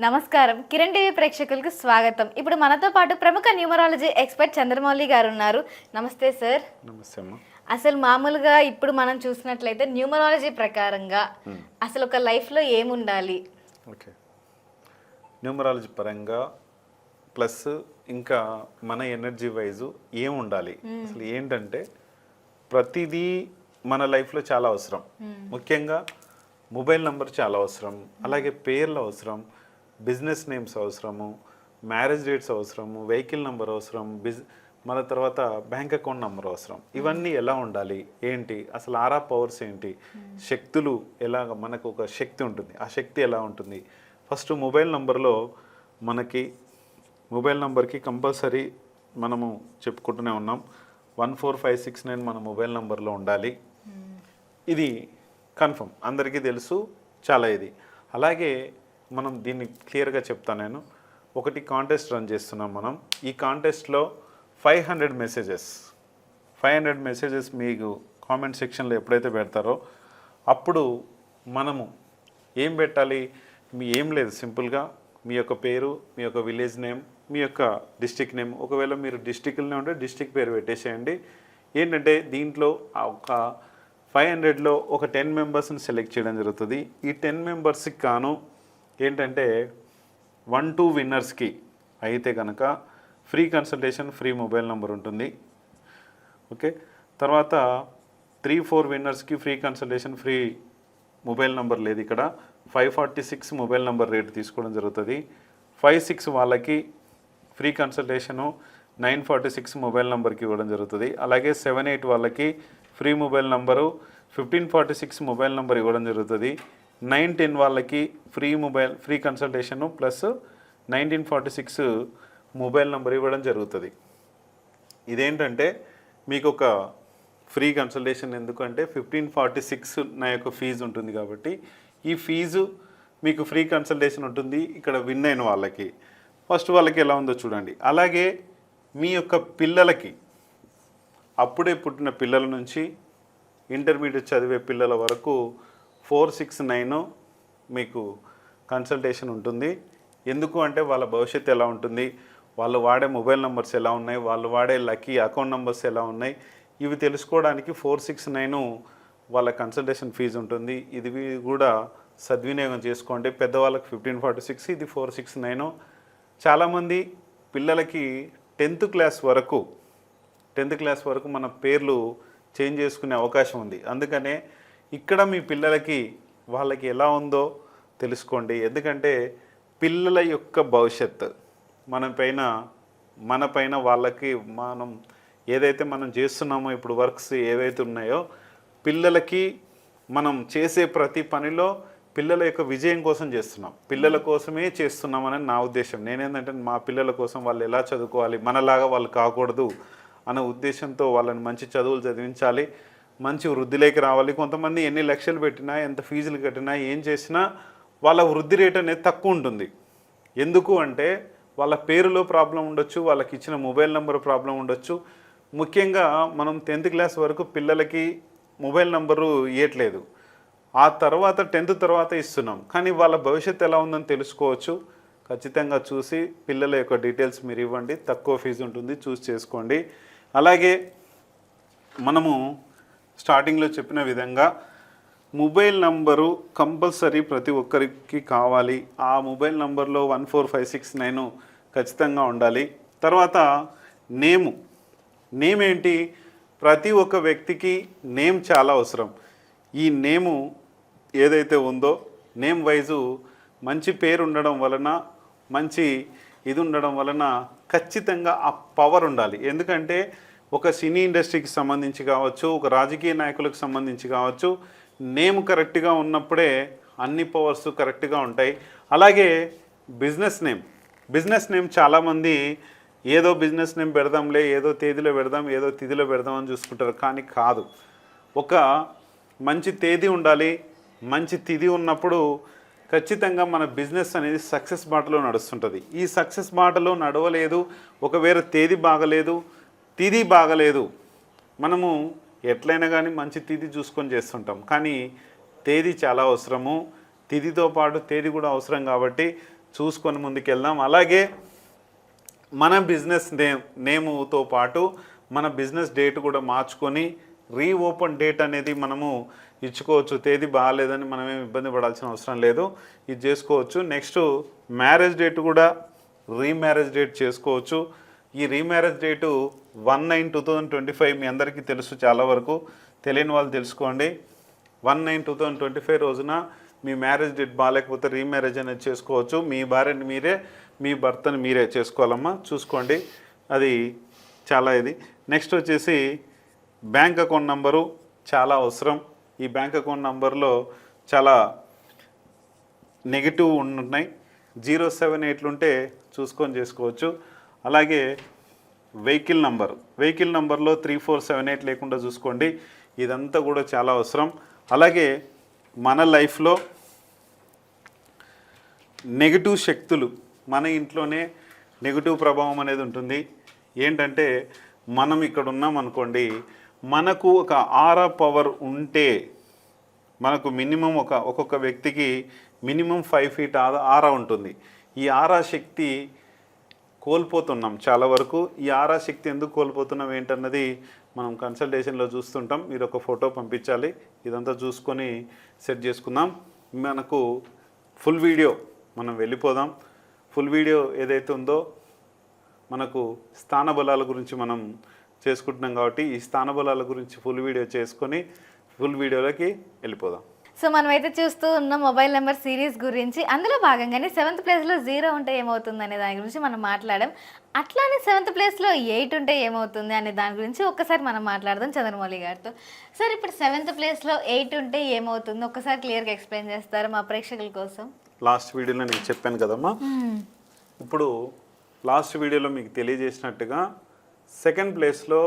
నమస్కారం. కిరణ్ టీవీ ప్రేక్షకులకు స్వాగతం. ఇప్పుడు మనతో పాటు ప్రముఖ న్యూమరాలజీ ఎక్స్పర్ట్ చంద్రమౌళి గారు ఉన్నారు. నమస్తే సార్. నమస్తే అమ్మ. అసలు మామూలుగా ఇప్పుడు మనం చూసినట్లయితే న్యూమరాలజీ ప్రకారంగా అసలు ఒక లైఫ్లో ఏముండాలి? ఓకే. న్యూమరాలజీ పరంగా ప్లస్ ఇంకా మన ఎనర్జీ వైజు ఏం ఉండాలి అసలు ఏంటంటే ప్రతిదీ మన లైఫ్లో చాలా అవసరం. ముఖ్యంగా మొబైల్ నంబర్ చాలా అవసరం. అలాగే పేర్లు అవసరం. బిజినెస్ నేమ్స్ అవసరము మ్యారేజ్ డేట్స్ అవసరము వెహికల్ నెంబర్ అవసరం బిజ్ మన తర్వాత బ్యాంక్ అకౌంట్ నెంబర్ అవసరం. ఇవన్నీ ఎలా ఉండాలి? ఏంటి? అసలు ఆరా పవర్స్ ఏంటి? శక్తులు ఎలాగ మనకు ఒక శక్తి ఉంటుంది. ఆ శక్తి ఎలా ఉంటుంది? ఫస్ట్ మొబైల్ నంబర్లో మనకి మొబైల్ నంబర్కి కంపల్సరీ మనము చెప్పుకుంటూనే ఉన్నాం. One four five six nine మన మొబైల్ నంబర్లో ఉండాలి. ఇది కన్ఫర్మ్. అందరికీ తెలుసు చాలా ఇది. అలాగే మనం దీన్ని క్లియర్గా చెప్తాను నేను. ఒకటి కాంటెస్ట్ రన్ చేస్తున్నాం మనం. ఈ కాంటెస్ట్లో five hundred messages five hundred messages మీకు కామెంట్ సెక్షన్లో ఎప్పుడైతే పెడతారో అప్పుడు మనము ఏం పెట్టాలి? మీ ఏం లేదు సింపుల్గా. మీ యొక్క పేరు మీ యొక్క విలేజ్ నేమ్ మీ యొక్క డిస్టిక్ నేమ్ ఒకవేళ మీరు డిస్టిక్లోనే ఉంటే డిస్టిక్ పేరు పెట్టేసేయండి. ఏంటంటే దీంట్లో ఒక ఫైవ్ హండ్రెడ్లో ఒక టెన్ మెంబర్స్ని సెలెక్ట్ చేయడం జరుగుతుంది. ఈ టెన్ మెంబర్స్కి కాను ఏంటంటే వన్ టూ విన్నర్స్కి అయితే కనుక free consultation free mobile number ఉంటుంది. ఓకే? తర్వాత three four విన్నర్స్కి free consultation free mobile number లేదు ఇక్కడ. Five forty six mobile number rate తీసుకోవడం జరుగుతుంది. ఫైవ్ సిక్స్ వాళ్ళకి free consultation nine forty six mobile నెంబర్కి ఇవ్వడం జరుగుతుంది. అలాగే సెవెన్ ఎయిట్ వాళ్ళకి free mobile number fifteen forty six mobile number ఇవ్వడం జరుగుతుంది. నైన్ టెన్ వాళ్ళకి free mobile free consultation plus nineteen forty six mobile number ఇవ్వడం జరుగుతుంది. ఇదేంటంటే మీకు ఒక ఫ్రీ కన్సల్టేషన్ ఎందుకంటే ఫిఫ్టీన్ ఫార్టీ సిక్స్ నా యొక్క ఫీజు ఉంటుంది కాబట్టి ఈ ఫీజు మీకు ఫ్రీ కన్సల్టేషన్ ఉంటుంది ఇక్కడ విన్ అయిన వాళ్ళకి. ఫస్ట్ వాళ్ళకి ఎలా ఉందో చూడండి. అలాగే మీ యొక్క పిల్లలకి అప్పుడే పుట్టిన పిల్లల నుంచి ఇంటర్మీడియట్ చదివే పిల్లల వరకు ఫోర్ సిక్స్ నైన్ మీకు కన్సల్టేషన్ ఉంటుంది. ఎందుకు అంటే వాళ్ళ భవిష్యత్తు ఎలా ఉంటుంది? వాళ్ళు వాడే మొబైల్ నెంబర్స్ ఎలా ఉన్నాయి? వాళ్ళు వాడే లక్కీ అకౌంట్ నెంబర్స్ ఎలా ఉన్నాయి? ఇవి తెలుసుకోవడానికి ఫోర్ సిక్స్ నైన్ వాళ్ళ కన్సల్టేషన్ ఫీజు ఉంటుంది. ఇది కూడా సద్వినియోగం చేసుకోండి. పెద్దవాళ్ళకి ఫిఫ్టీన్ ఫార్టీ సిక్స్ ఇది ఫోర్ సిక్స్ నైన్. చాలామంది పిల్లలకి టెన్త్ క్లాస్ వరకు టెన్త్ క్లాస్ వరకు మన పేర్లు చేంజ్ చేసుకునే అవకాశం ఉంది. అందుకనే ఇక్కడ మీ పిల్లలకి వాళ్ళకి ఎలా ఉందో తెలుసుకోండి. ఎందుకంటే పిల్లల యొక్క భవిష్యత్ మన పైన మన పైన వాళ్ళకి మనం ఏదైతే మనం చేస్తున్నామో ఇప్పుడు వర్క్స్ ఏవైతే ఉన్నాయో పిల్లలకి మనం చేసే ప్రతి పనిలో పిల్లల యొక్క విజయం కోసం చేస్తున్నాం. పిల్లల కోసమే చేస్తున్నామని నా ఉద్దేశం. నేనేంటంటే మా పిల్లల కోసం వాళ్ళు ఎలా చదువుకోవాలి మనలాగా వాళ్ళు కాకూడదు అనే ఉద్దేశంతో వాళ్ళని మంచి చదువులు చదివించాలి. మంచి వృద్ధిలోకి రావాలి. కొంతమంది ఎన్ని లక్షలు పెట్టినా ఎంత ఫీజులు కట్టినా ఏం చేసినా వాళ్ళ వృద్ధి రేట్ అనేది తక్కువ ఉంటుంది. ఎందుకు అంటే వాళ్ళ పేరులో ప్రాబ్లం ఉండొచ్చు వాళ్ళకి ఇచ్చిన మొబైల్ నెంబర్ ప్రాబ్లం ఉండొచ్చు. ముఖ్యంగా మనం టెన్త్ క్లాస్ వరకు పిల్లలకి మొబైల్ నెంబరు ఇవ్వట్లేదు ఆ తర్వాత టెన్త్ తర్వాత ఇస్తున్నాం. కానీ వాళ్ళ భవిష్యత్తు ఎలా ఉందని తెలుసుకోవచ్చు. ఖచ్చితంగా చూసి పిల్లల యొక్క డీటెయిల్స్ మీరు ఇవ్వండి. తక్కువ ఫీజు ఉంటుంది చూసి చేసుకోండి. అలాగే మనము స్టార్టింగ్లో చెప్పిన విధంగా మొబైల్ నంబరు కంపల్సరీ ప్రతి ఒక్కరికి కావాలి. ఆ మొబైల్ నంబర్లో one four five six nine ఖచ్చితంగా ఉండాలి. తర్వాత నేము. నేమ్ ఏంటి? ప్రతి ఒక్క వ్యక్తికి నేమ్ చాలా అవసరం. ఈ నేము ఏదైతే ఉందో నేమ్ వైజు మంచి పేరు ఉండడం వలన మంచి ఇది ఉండడం వలన ఖచ్చితంగా ఆ పవర్ ఉండాలి. ఎందుకంటే ఒక సినీ ఇండస్ట్రీకి సంబంధించి కావచ్చు ఒక రాజకీయ నాయకులకు సంబంధించి కావచ్చు నేమ్ కరెక్ట్గా ఉన్నప్పుడే అన్ని పవర్స్ కరెక్ట్గా ఉంటాయి. అలాగే బిజినెస్ నేమ్ బిజినెస్ నేమ్ చాలామంది ఏదో బిజినెస్ నేమ్ పెడదాంలే ఏదో తేదీలో పెడదాం ఏదో తిథిలో పెడదాం అని చూసుకుంటారు కానీ కాదు. ఒక మంచి తేదీ ఉండాలి మంచి తిథి ఉన్నప్పుడు ఖచ్చితంగా మన బిజినెస్ అనేది సక్సెస్ బాటలో నడుస్తుంటుంది. ఈ సక్సెస్ బాటలో నడవలేదు ఒకవేళ తేదీ బాగలేదు తిథి బాగలేదు. మనము ఎట్లయినా కానీ మంచి తిథి చూసుకొని చేస్తుంటాం. కానీ తేదీ చాలా అవసరము. తిథితో పాటు తేదీ కూడా అవసరం కాబట్టి చూసుకొని ముందుకెళ్దాం. అలాగే మన బిజినెస్ నేమ్ నేముతో పాటు మన బిజినెస్ డేట్ కూడా మార్చుకొని రీఓపెన్ డేట్ అనేది మనము ఇచ్చుకోవచ్చు. తేదీ బాగాలేదని మనం ఇబ్బంది పడాల్సిన అవసరం లేదు. ఇది చేసుకోవచ్చు. నెక్స్ట్ మ్యారేజ్ డేట్ కూడా రీమ్యారేజ్ డేట్ చేసుకోవచ్చు. ఈ remarriage date one nine two thousand twenty five మీ అందరికీ తెలుసు చాలా వరకు. తెలియని వాళ్ళు తెలుసుకోండి. One nine two thousand twenty five రోజున మీ మ్యారేజ్ డేట్ బాగాలేకపోతే రీమ్యారేజ్ అనేది చేసుకోవచ్చు. మీ భార్యని మీరే మీ భర్తని మీరే చేసుకోవాలమ్మా. చూసుకోండి. అది చాలా ఇది. నెక్స్ట్ వచ్చేసి బ్యాంక్ అకౌంట్ నంబరు చాలా అవసరం. ఈ బ్యాంక్ అకౌంట్ నంబర్లో చాలా నెగిటివ్ ఉంటున్నాయి. జీరో సెవెన్ ఎయిట్లుంటే చూసుకొని చేసుకోవచ్చు. అలాగే వెహికల్ నంబర్. వెహికల్ నంబర్లో త్రీ ఫోర్ సెవెన్ ఎయిట్ లేకుండా చూసుకోండి. ఇదంతా కూడా చాలా అవసరం. అలాగే మన లైఫ్లో నెగిటివ్ శక్తులు మన ఇంట్లోనే నెగిటివ్ ప్రభావం అనేది ఉంటుంది. ఏంటంటే మనం ఇక్కడ ఉన్నాం అనుకోండి మనకు ఒక ఆరా పవర్ ఉంటే మనకు మినిమం ఒక ఒక్కొక్క వ్యక్తికి minimum five feet aura aura ఉంటుంది. ఈ ఆరా శక్తి కోల్పోతున్నాం చాలా వరకు. ఈ ఆరా శక్తి ఎందుకు కోల్పోతున్నాం ఏంటన్నది మనం కన్సల్టేషన్లో చూస్తుంటాం. మీరు ఒక ఫోటో పంపించాలి. ఇదంతా చూసుకొని సెట్ చేసుకుందాం. మనకు ఫుల్ వీడియో మనం వెళ్ళిపోదాం. ఫుల్ వీడియో ఏదైతే ఉందో మనకు స్థాన బలాల గురించి మనం చేసుకుంటున్నాం కాబట్టి ఈ స్థాన బలాల గురించి ఫుల్ వీడియో చేసుకొని ఫుల్ వీడియోలోకి వెళ్ళిపోదాం. సో మనమైతే చూస్తూ ఉన్న మొబైల్ నెంబర్ సిరీస్ గురించి అందులో భాగంగానే సెవెంత్ ప్లేస్లో జీరో ఉంటే ఏమవుతుంది అనే దాని గురించి మనం మాట్లాడాం. అట్లానే సెవెంత్ ప్లేస్లో ఎయిట్ ఉంటే ఏమవుతుంది అనే దాని గురించి ఒక్కసారి మనం మాట్లాడదాం చంద్రమౌళి గారితో. సార్ ఇప్పుడు సెవెంత్ ప్లేస్లో ఎయిట్ ఉంటే ఏమవుతుంది? ఒక్కసారి క్లియర్గా ఎక్స్ప్లెయిన్ చేస్తారు మా ప్రేక్షకుల కోసం? లాస్ట్ వీడియోలో నేను చెప్పాను కదమ్మా. ఇప్పుడు లాస్ట్ వీడియోలో మీకు తెలియజేసినట్టుగా సెకండ్ ప్లేస్లో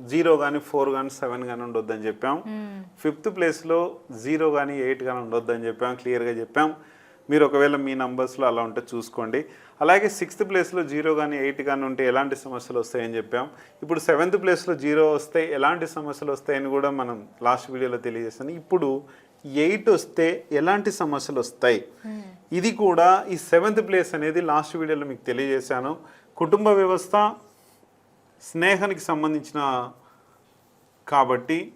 జీరో కానీ ఫోర్ కానీ సెవెన్ కానీ ఉండొద్దని చెప్పాం. ఫిఫ్త్ ప్లేస్లో జీరో కానీ ఎయిట్ కానీ ఉండొద్దని చెప్పాం క్లియర్గా చెప్పాం. మీరు ఒకవేళ మీ నంబర్స్లో అలా ఉంటే చూసుకోండి. అలాగే సిక్స్త్ ప్లేస్లో జీరో కానీ ఎయిట్ కానీ ఉంటే ఎలాంటి సమస్యలు వస్తాయని చెప్పాం. ఇప్పుడు సెవెంత్ ప్లేస్లో జీరో వస్తే ఎలాంటి సమస్యలు వస్తాయని కూడా మనం లాస్ట్ వీడియోలో తెలియజేస్తాను ఇప్పుడు ఎయిట్ వస్తే ఎలాంటి సమస్యలు వస్తాయి? ఇది కూడా ఈ సెవెంత్ ప్లేస్ అనేది లాస్ట్ వీడియోలో మీకు తెలియజేశాను. కుటుంబ వ్యవస్థ స్నేహానికి సంబంధించిన కాబట్టి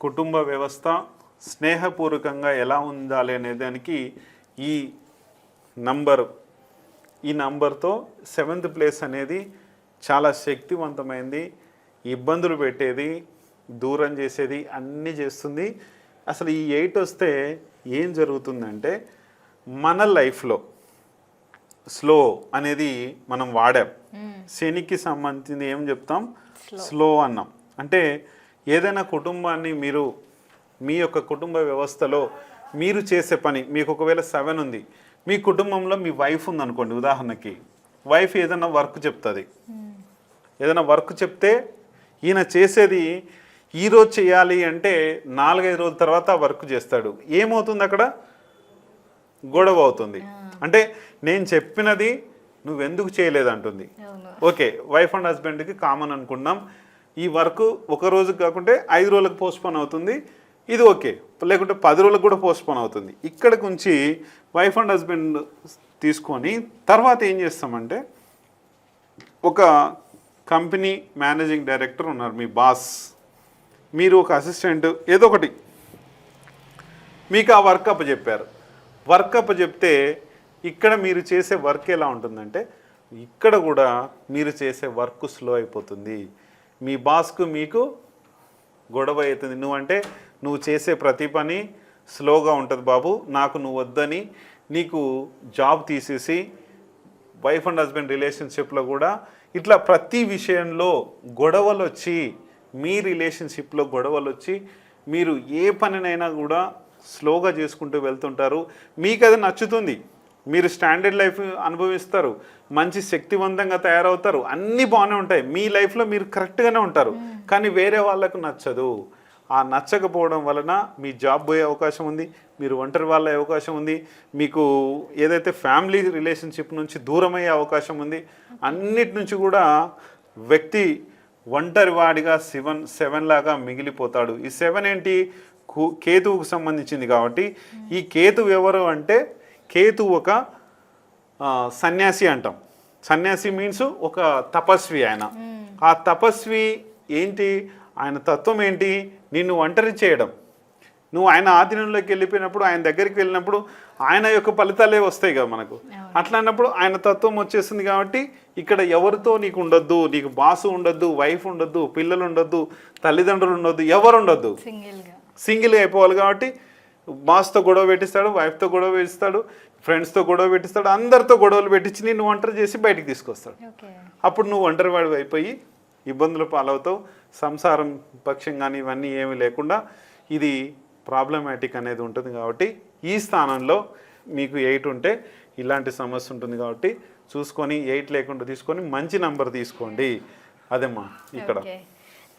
కుటుంబ వ్యవస్థ స్నేహపూర్వకంగా ఎలా ఉండాలి అనే దానికి ఈ నంబరు. ఈ నంబర్తో సెవెంత్ ప్లేస్ అనేది చాలా శక్తివంతమైంది. ఇబ్బందులు పెట్టేది దూరం చేసేది అన్నీ చేస్తుంది. అసలు ఈ ఎయిట్ వస్తే ఏం జరుగుతుందంటే మన లైఫ్లో స్లో అనేది మనం వాడాం. శనికి సంబంధించింది ఏం చెప్తాం? స్లో. అన్నాం. అంటే ఏదైనా కుటుంబాన్ని మీరు మీ యొక్క కుటుంబ వ్యవస్థలో మీరు చేసే పని మీకు ఒకవేళ సెవెన్ ఉంది మీ కుటుంబంలో మీ వైఫ్ ఉంది అనుకోండి ఉదాహరణకి వైఫ్ ఏదైనా వర్క్ చెప్తుంది. ఏదైనా వర్క్ చెప్తే ఈయన చేసేది ఈరోజు చేయాలి అంటే నాలుగైదు రోజుల తర్వాత వర్క్ చేస్తాడు. ఏమవుతుంది అక్కడ? గొడవ అవుతుంది. అంటే నేను చెప్పినది నువ్వెందుకు చేయలేదు అంటుంది అవును. ఓకే వైఫ్ అండ్ హస్బెండ్కి కామన్ అనుకున్నాం ఈ వర్క్ ఒక రోజు కాకుంటే ఐదు రోజులకు పోస్ట్పోన్ అవుతుంది. ఇది ఓకే. లేకుంటే పది రోజులకు కూడా పోస్ట్పోన్ అవుతుంది. ఇక్కడికి ఉంచి వైఫ్ అండ్ హస్బెండ్ తీసుకొని తర్వాత ఏం చేస్తామంటే ఒక కంపెనీ మేనేజింగ్ డైరెక్టర్ ఉన్నారు మీ బాస్ మీరు ఒక అసిస్టెంట్ ఏదో ఒకటి. మీకు ఆ వర్క్ అప్ చెప్పారు. వర్క్ అప్ చెప్తే ఇక్కడ మీరు చేసే వర్క్ ఎలా ఉంటుందంటే ఇక్కడ కూడా మీరు చేసే వర్క్ స్లో అయిపోతుంది. మీ బాస్కు మీకు గొడవ అవుతుంది. నువ్వంటే నువ్వు చేసే ప్రతి పని స్లోగా ఉంటుంది బాబు నాకు నువ్వు వద్దని నీకు జాబ్ తీసేసి వైఫ్ అండ్ హస్బెండ్ రిలేషన్షిప్లో కూడా ఇట్లా ప్రతి విషయంలో గొడవలు వచ్చి మీ రిలేషన్షిప్లో గొడవలు వచ్చి మీరు ఏ పనినైనా కూడా స్లోగా చేసుకుంటూ వెళ్తుంటారు. మీకు అది నచ్చుతుంది. మీరు స్టాండర్డ్ లైఫ్ అనుభవిస్తారు. మంచి శక్తివంతంగా తయారవుతారు. అన్నీ బాగానే ఉంటాయి. మీ లైఫ్లో మీరు కరెక్ట్గానే ఉంటారు. కానీ వేరే వాళ్ళకు నచ్చదు. ఆ నచ్చకపోవడం వలన మీ జాబ్ పోయే అవకాశం ఉంది. మీరు ఒంటరి వాళ్ళ అయ్యే అవకాశం ఉంది. మీకు ఏదైతే ఫ్యామిలీ రిలేషన్షిప్ నుంచి దూరం అయ్యే అవకాశం ఉంది. అన్నిటి నుంచి కూడా వ్యక్తి ఒంటరి వాడిగా సెవెన్ సెవెన్ లాగా మిగిలిపోతాడు. ఈ సెవెన్ ఏంటి? కు- కేతువుకు సంబంధించింది కాబట్టి ఈ కేతువు ఎవరు అంటే కేతు ఒక సన్యాసి అంటాం. సన్యాసి మీన్స్ ఒక తపస్వి ఆయన. ఆ తపస్వి ఏంటి? ఆయన తత్వం ఏంటి? నిన్ను ఒంటరి చేయడం. నువ్వు ఆయన ఆధీనంలోకి వెళ్ళిపోయినప్పుడు ఆయన దగ్గరికి వెళ్ళినప్పుడు ఆయన యొక్క ఫలితాలే వస్తాయి కదా మనకు. అట్లా అన్నప్పుడు ఆయన తత్వం వచ్చేసింది కాబట్టి ఇక్కడ ఎవరితో నీకు ఉండొద్దు నీకు బాసు ఉండొద్దు వైఫ్ ఉండొద్దు పిల్లలు ఉండొద్దు తల్లిదండ్రులు ఉండొద్దు ఎవరు ఉండొద్దు. సింగిల్గా అయిపోవాలి కాబట్టి బాస్తో గొడవ పెట్టిస్తాడు వైఫ్తో గొడవ పెట్టిస్తాడు ఫ్రెండ్స్తో గొడవ పెట్టిస్తాడు అందరితో గొడవలు పెట్టించి నిన్ను ఒంటరి చేసి బయటికి తీసుకొస్తాడు. అప్పుడు నువ్వు ఒంటరి వాడివి అయిపోయి ఇబ్బందులు పాలవుతావు. సంసారం పక్షం కానీ ఇవన్నీ ఏమీ లేకుండా ఇది ప్రాబ్లమాటిక్ అనేది ఉంటుంది కాబట్టి ఈ స్థానంలో మీకు ఎయిట్ ఉంటే ఇలాంటి సమస్య ఉంటుంది కాబట్టి చూసుకొని ఎయిట్ లేకుండా తీసుకొని మంచి నంబర్ తీసుకోండి. అదేమ్మా ఇక్కడ.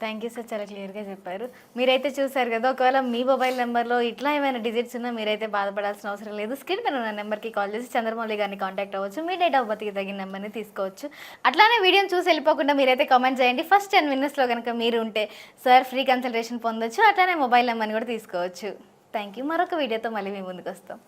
థ్యాంక్ యూ సార్ చాలా క్లియర్గా చెప్పారు. మీరైతే చూసారు కదా ఒకవేళ మీ మొబైల్ నెంబర్లో ఇట్లా ఏమైనా డిజిట్స్ ఉన్నా మీరైతే బాధపడాల్సిన అవసరం లేదు. స్క్రీన్ పైన ఉన్న నెంబర్కి కాల్ చేసి చంద్రమౌళి గారిని కాంటాక్ట్ అవ్వచ్చు. మీ డేట్ ఆఫ్ బర్త్కి తగిన నెంబర్ని తీసుకోవచ్చు. అట్లానే వీడియోని చూసి వెళ్ళిపోకుండా మీరైతే కామెంట్ చేయండి. ఫస్ట్ టెన్ మినిట్స్లో కనుక మీరు ఉంటే సార్ ఫ్రీ కన్సల్టేషన్ పొందొచ్చు. అట్లానే మొబైల్ నెంబర్ని కూడా తీసుకోవచ్చు. థ్యాంక్ యూ మరొక వీడియోతో మళ్ళీ మీ ముందుకు వస్తాం.